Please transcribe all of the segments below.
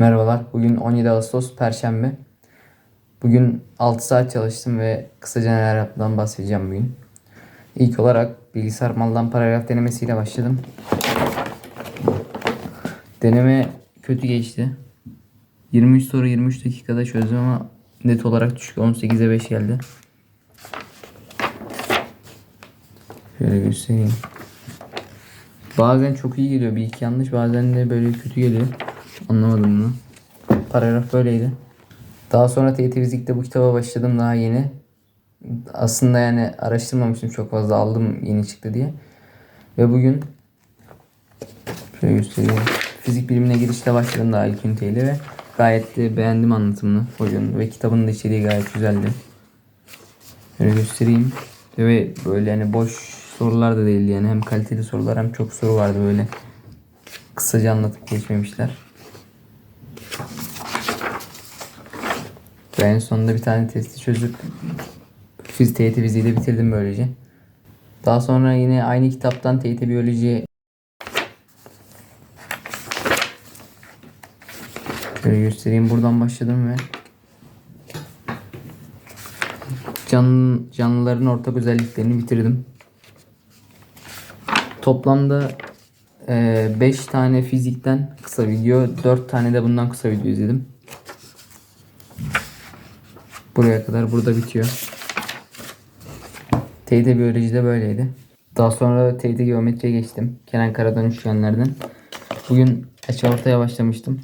Merhabalar. Bugün 17 Ağustos Perşembe. Bugün 6 saat çalıştım ve kısaca neler yaptığımdan bahsedeceğim bugün. İlk olarak bilgisayar maldan paragraf denemesiyle başladım. Deneme kötü geçti. 23 soru 23 dakikada çözdüm ama net olarak düşük 18'e 5 geldi. Şöyle göstereyim. Bazen çok iyi geliyor bir iki yanlış bazen de böyle kötü geliyor. Anlamadım bunu. Paragraf böyleydi. Daha sonra TYT Fizik'te bu kitaba başladım daha yeni. Aslında yani araştırmamıştım çok fazla aldım yeni çıktı diye. Ve bugün şöyle göstereyim. Fizik bilimine girişte başladım daha ilk üniteyle ve gayet de beğendim anlatımını hocanın ve kitabın da içeriği gayet güzeldi. Şöyle göstereyim. Ve böyle hani boş sorular da değildi yani hem kaliteli sorular hem çok soru vardı böyle. Kısaca anlatıp geçmemişler. Ve en sonunda bir tane testi çözüp fiz TYT de bitirdim böylece. Daha sonra yine aynı kitaptan TYT biyoloji Şöyle göstereyim buradan başladım ve can, canlıların ortak özelliklerini bitirdim. Toplamda 5 tane fizikten kısa video, 4 tane de bundan kısa video izledim. Buraya kadar burada bitiyor. TYT biyolojide böyleydi. Daha sonra TYT geometriye geçtim. Kenan Karadan üçgenlerden. Bugün açı ortaya başlamıştım.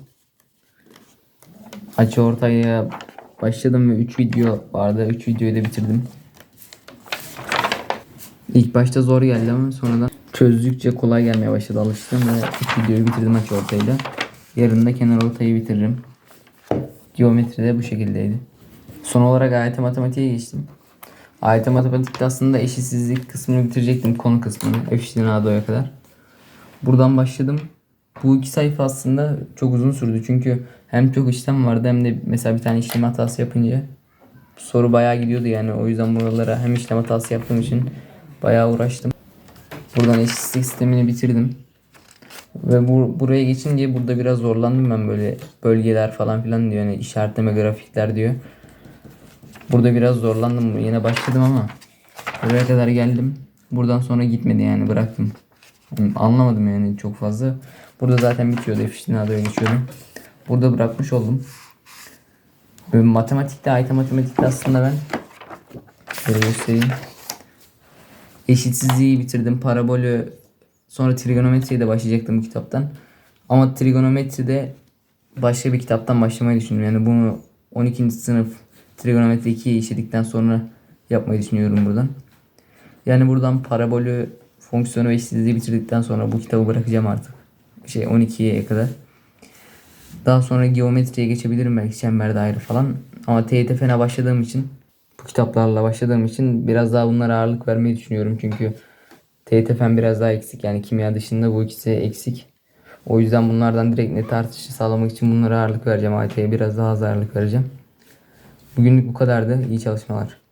Açı ortaya başladım ve 3 video vardı. 3 videoyu da bitirdim. İlk başta zor geldi ama sonradan çözdükçe kolay gelmeye başladı. Alıştım ve 3 videoyu bitirdim açı ortayla. Yarın da kenar ortayı bitiririm. Geometri de bu şekildeydi. Son olarak AYT matematiğe geçtim. AYT matematikte aslında eşitsizlik kısmını bitirecektim konu kısmını. Eşitliğin A'ya kadar. Buradan başladım. Bu iki sayfa aslında çok uzun sürdü çünkü hem çok işlem vardı hem de mesela bir tane işlem hatası yapınca soru bayağı gidiyordu yani o yüzden buralara hem işlem hatası yaptığım için bayağı uğraştım. Buradan eşitsizlik sistemini bitirdim. Ve bu, buraya geçince burada biraz zorlandım ben böyle bölgeler falan filan diyor. Yani işaretleme grafikler diyor. Burada biraz zorlandım. Yine başladım ama buraya kadar geldim. Buradan sonra gitmedi yani bıraktım. Yani anlamadım yani çok fazla. Burada zaten bitiyordu. F-Şinada'ya geçiyordum. Burada bırakmış oldum. Böyle matematikte, AYT matematikte aslında ben şöyle göstereyim. Eşitsizliği bitirdim. Parabolü sonra trigonometriye de başlayacaktım bu kitaptan. Ama trigonometride başka bir kitaptan başlamayı düşündüm. Yani bunu 12. sınıf trigonometri 2'yi işledikten sonra yapmayı düşünüyorum buradan. Yani buradan parabolü, fonksiyonu ve eşitsizliği bitirdikten sonra bu kitabı bırakacağım artık. Şey 12'ye kadar. Daha sonra geometriye geçebilirim belki çember daire falan. Ama TYT fena başladığım için bu kitaplarla başladığım için biraz daha bunlara ağırlık vermeyi düşünüyorum. Çünkü TYT fen biraz daha eksik. Yani kimya dışında bu ikisi eksik. O yüzden bunlardan direkt net artışı sağlamak için bunlara ağırlık vereceğim. AYT'ye biraz daha az ağırlık vereceğim. Bugünlük bu kadardı. İyi çalışmalar.